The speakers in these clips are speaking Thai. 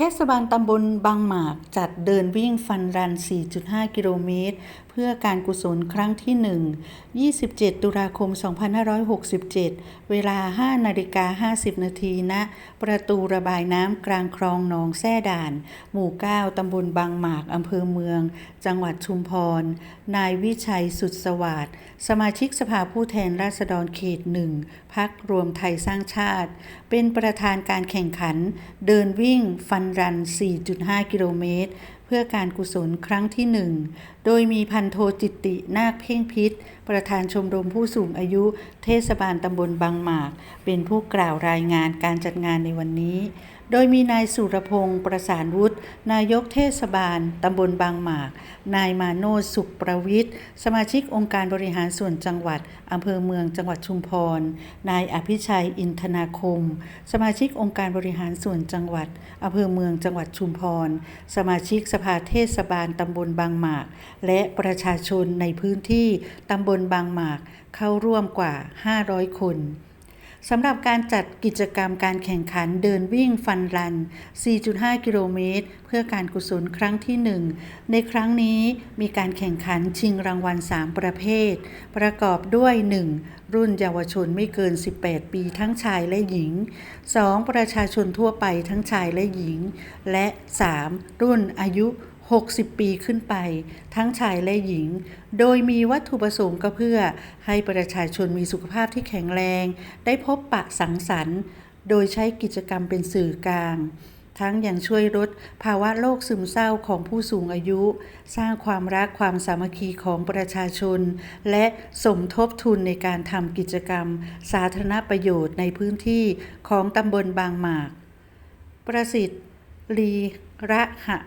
เทศบาลตำบลบางหมากจัดเดินวิ่งฟันรัน 4.5 กิโลเมตร พื่อการกุศลครั้งที่ 1 27 ตุลาคม 2567 เวลา 5 นาฬิกา 50 นาทีณประตูระบายน้ำกลางคลองหนองแซ่ด่าน หมู่ 9 ตำบลบางหมาก อำเภอเมือง จังหวัดชุมพร นายวิชัยสุดสวัสดิ์สมาชิกสภาผู้แทนราษฎรเขตหนึ่งพักรวมไทยสร้างชาติ เป็นประธานการแข่งขัน เดินวิ่งฟันรัน 4.5 กิโลเมตร เพื่อการกุศลครั้งที่1โดยมีพันโทจิตตินาคเพ่งพิษ ประธานชมรมผู้สูงอายุ เทศบาลตำบลบางหมาก เป็นผู้กล่าวรายงานการจัดงานในวันนี้ โดยมีนายสุรพงศ์ประสานวุฒินายกเทศบาลตำบลบางหมาก นายมาโนสุขประวิทย์สมาชิกองค์การบริหารส่วนจังหวัดอำเภอเมืองจังหวัดชุมพร นายอภิชัยอินทนาคม สมาชิกองค์การบริหารส่วนจังหวัดอำเภอเมืองจังหวัดชุมพร สมาชิกสภาเทศบาลตำบลบางหมาก และประชาชนในพื้นที่ตำบลบางหมากเข้าร่วมกว่า 500 คน สำหรับการจัดกิจกรรมการแข่งขันเดินวิ่งฟันรัน 4.5 กิโลเมตร เพื่อการกุศลครั้งที่ 1 ในครั้งนี้มีการแข่งขันชิงรางวัล 3 ประเภท ประกอบด้วย 1. รุ่นเยาวชนไม่เกิน 18 ปีทั้งชายและหญิง 2. ประชาชนทั่วไปทั้งชายและหญิง และ 3. รุ่นอายุ 60 ปีขึ้นไป ทั้งชายและหญิง โดยมีวัตถุประสงค์ก็เพื่อให้ประชาชนมีสุขภาพที่แข็งแรง ได้พบปะสังสรรค์ โดยใช้กิจกรรมเป็นสื่อกลาง ทั้งยังช่วยลดภาวะโรคซึมเศร้าของผู้สูงอายุ สร้างความรักความสามัคคีของประชาชน และสมทบทุนในการทำกิจกรรม สาธารณประโยชน์ในพื้นที่ของตำบลบางหมาก ประสิทธิ์ลีระหะ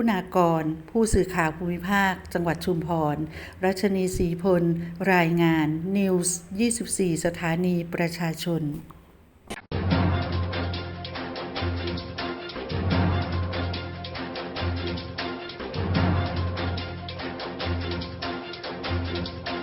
คุณากร ผู้สื่อข่าวภูมิภาค จังหวัดชุมพร รัชนีศรีพล รายงานนิวส์24 สถานีประชาชน